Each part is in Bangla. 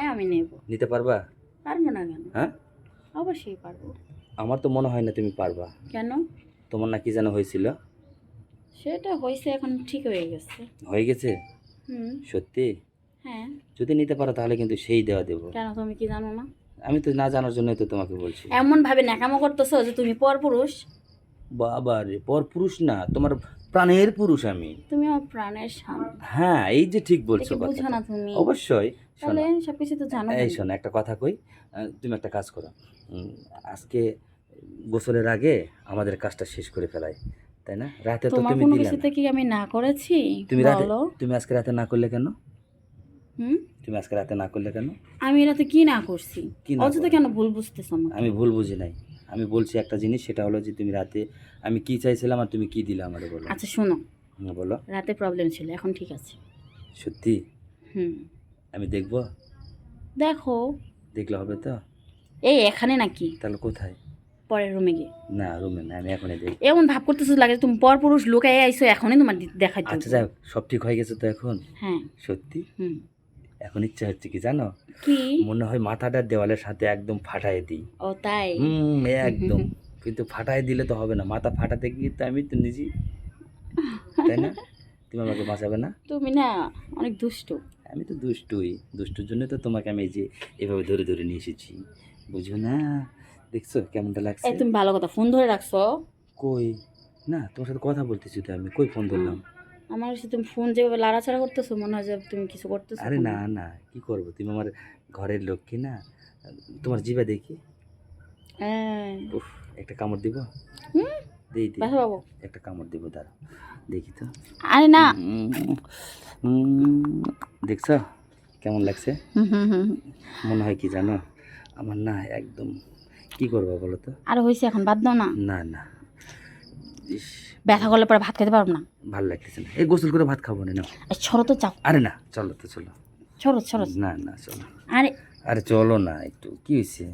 হ্যাঁ আমি নেব। নিতে পারবা? পারব না কেন? হ্যাঁ? অবশ্যই পারব। আমার তো মনে হয় না তুমি পারবা। কেন? তোমার না কি যেন হয়েছিল? সেটা হয়েছে এখন ঠিক হয়ে গেছে। হয়ে গেছে? হুম। সত্যি? হ্যাঁ। যদি নিতে পারো তাহলে কিন্তু সেই দেওয়া দেবো। কেন তুমি কি জানো না? আমি তো না জানার জন্যই তো তোমাকে বলছি। এমন ভাবে ন্যাকামো করতেছো যে তুমি পর পুরুষ বাবা রে পর পুরুষ না তোমার প্রাণের পুরুষ আমি। তুমি আমার প্রাণের স্বামী। হ্যাঁ এই যে ঠিক বলছো বুঝো না তুমি। অবশ্যই তাহলে সবকিছু তো জানো এই। শোনো একটা কথা কই তুমি একটা কাজ করো। আজকে গোসলের আগে আমাদের কাজটা শেষ করে ফেলাই তাই না? রাতে তো তুমি দিলে না। কি আমি না করেছি? তুমি রাতে তুমি আজকে রাতে না করলে কেন? হুম? তুমি আজকে রাতে না করলে কেন? আমি রাতে কি না করছি? অযথা কেন ভুল বুঝতেছো আমি ভুল বুঝি নাই। আমি বলছি একটা জিনিস সেটা হলো যে তুমি রাতে আমি কি চাইছিলাম আর তুমি কি দিলে আমারে বলো? আচ্ছা শোনো। হুম, বলো। রাতে প্রবলেম ছিল এখন ঠিক আছে। সত্যি? হুম। আমি দেখব? দেখো। দেখলে হবে তো? এই এখানে নাকি? তাহলে কোথায়? পরের রুমে গিয়ে। না রুমে না আমি এখনই দেখি। এমন ভাব করতেছো লাগে তুমি পর পুরুষ লুকাই আইছো এখনই তোমার দেখাই আচ্ছা যাই সব ঠিক হয়ে গেছে তো এখন? হ্যাঁ। সত্যি? হুম। এখন ইচ্ছা হচ্ছে কি জানো? কি? মনে হয় মাথাটা দেওয়ালের সাথে একদম ফাটাই দিই। ও তাই? হুম একদম। কিন্তু ফাটাই দিলে তো হবে না। মাথা ফাটাতে গিয়ে তো আমি তো নিজেই তাই না? তুমি আমাকে বাঁচাবে না? তুমি না অনেক দুষ্টু। আমি তো দুষ্টুই। দুষ্টুর জন্য তো তোমাকে আমি এই যে এভাবে ধরে ধরে নিয়ে এসেছি। বুঝো না? দেখছ কেমনটা লাগছে? তুমি ভালো কথা ফোন ধরে রাখছো? কই? না তোমার সাথে কথা বলতেছি তো আমি। কই ফোন ধরলাম? আমার সাথে তুমি ফোন যেভাবে লাড়াছাড়া করতেছো মনে হয় যে তুমি কিছু করতেছো আরে না না কি করব? তুমি আমার ঘরের লক্ষ্মী না? তোমার জিবা দেখি? হ্যাঁ। উফ একটা কামড় দিব? হুম? দেই দিই। বাবু। একটা কামড় দিব দাঁড়া দেখি তো। আরে না। দেখছ? কেমন লাগছে। মনে হয় কি জানো? আমার না একদম কি করব বলো তো? আর হয়েছে এখন বাদ দাও না। না না। ব্যথা করলে পরে ভাত খেতে পারব না। ভালো লাগতেছে না। এই গোসল করে ভাত খাব না। এই ছড়ো তো চাও আরে না চলো তো চলো। ছড়ো ছড়ো। না না চলো। আরে আরে চলো না একটু কি হয়েছে?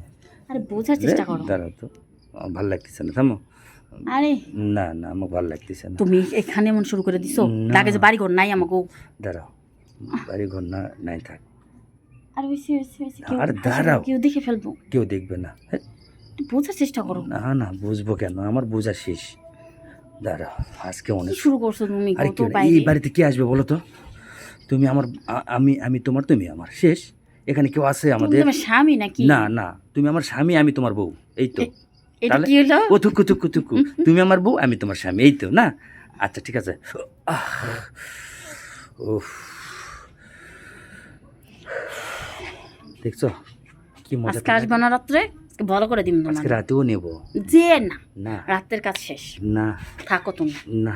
আরে বোঝার চেষ্টা করো। দাঁড়াও তো। ভালো লাগতেছে না থামো। আরে না না আমার ভালো লাগতেছে না। তুমি এখানে এমন শুরু করে দিছো। না। লাগে যে বাড়ি ঘর নাই আমাকে দাঁড়াও বাড়ি ঘর না নাই থাক। আর হয়েছে হয়েছে কেউ আরে দাঁড়াও। কেউ দেখে ফেলব। কেউ দেখবে না। বোঝার চেষ্টা করো। না না বুঝব কেন? আমার বোঝা শেষ। দাঁড়াও আজকে অনেক শুরু করছ তুমি? আরে এই বাড়িতে কে আসবে বলো তো? তুমি আমার আমি আমি তোমার তুমি আমার। শেষ? এখানে কেউ আছে আমাদের? স্বামী নাকি? না না তুমি আমার স্বামী আমি তোমার বউ এই তো। এটা কি হলো? ও থুকু থুকু থুকু। তুমি আমার বউ আমি তোমার স্বামী এই তো না? আচ্ছা ঠিক আছে। আহ, দেখছ? কি মজা আসবে না রাত্রে? আজকে ভালো করে দিন তোমার আজকে রাতেও নেব। যে না না। রাতের কাজ শেষ। না। থাকো তুমি না।